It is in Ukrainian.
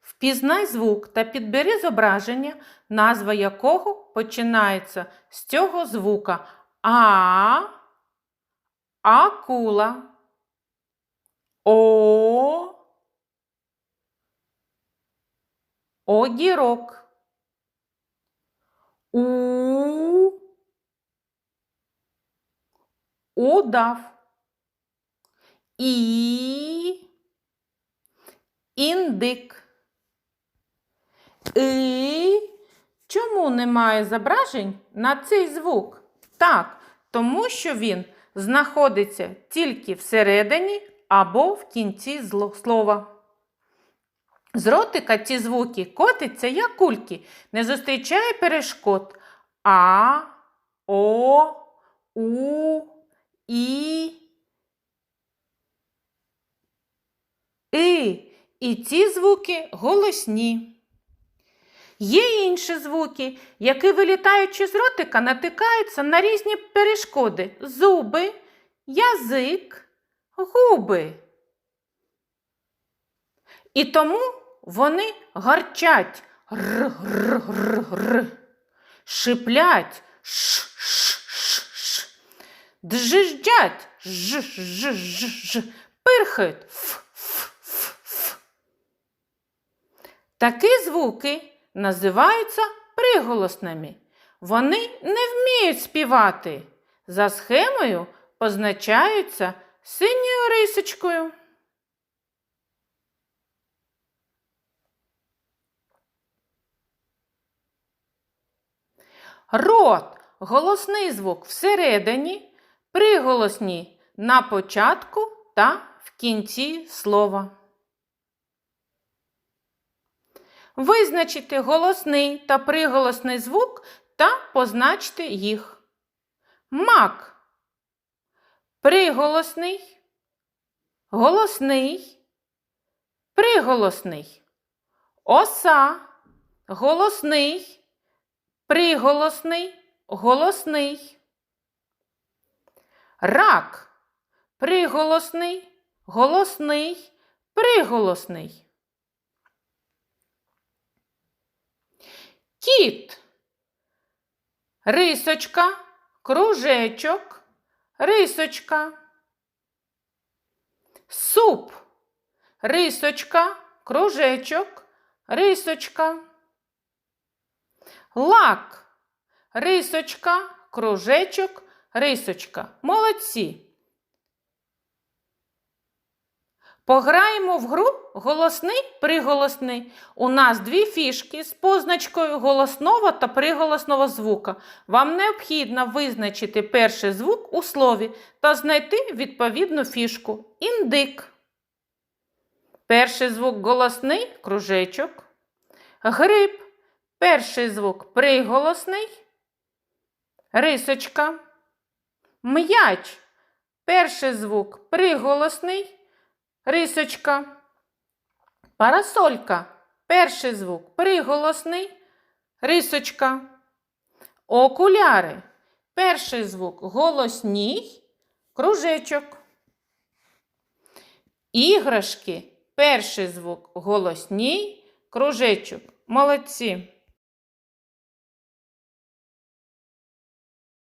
Впізнай звук та підбери зображення, назва якого починається з цього звука. А. Акула. О. Огірок. У. Удав. І. Індик. І. Чому немає зображень на цей звук? Так, тому що він знаходиться тільки всередині або в кінці слова. З ротика ці звуки котяться, як кульки, не зустрічає перешкод. А, О, У, І, И. І ці звуки голосні. Є інші звуки, які, вилітаючи з ротика, натикаються на різні перешкоди. Зуби, язик, губи. І тому вони гарчать. Р-р-р-р, шиплять. Ш-ш-ш-ш, джиждять ж-ж-ж-ж, пирхають ф-ф-ф-ф. Такі звуки називаються приголосними. Вони не вміють співати. За схемою позначаються синьою рисочкою. Рот голосний звук всередині, приголосні на початку та в кінці слова. Визначити голосний та приголосний звук та позначте їх. Мак. Приголосний, голосний, приголосний. Оса. Голосний, приголосний, голосний. Рак. Приголосний, голосний, приголосний. Кіт. Рисочка, кружечок, рисочка. Суп. Рисочка, кружечок, рисочка. Лак. Рисочка, кружечок, рисочка. Молодці. Пограємо в гру голосний приголосний. У нас дві фішки з позначкою голосного та приголосного звука. Вам необхідно визначити перший звук у слові та знайти відповідну фішку. Індик. Перший звук голосний кружечок. Гриб. Перший звук приголосний. Рисочка. М'яч. Перший звук приголосний. Рисочка. Парасолька. Перший звук приголосний. Рисочка. Окуляри. Перший звук голосній. Кружечок. Іграшки. Перший звук голосній. Кружечок. Молодці.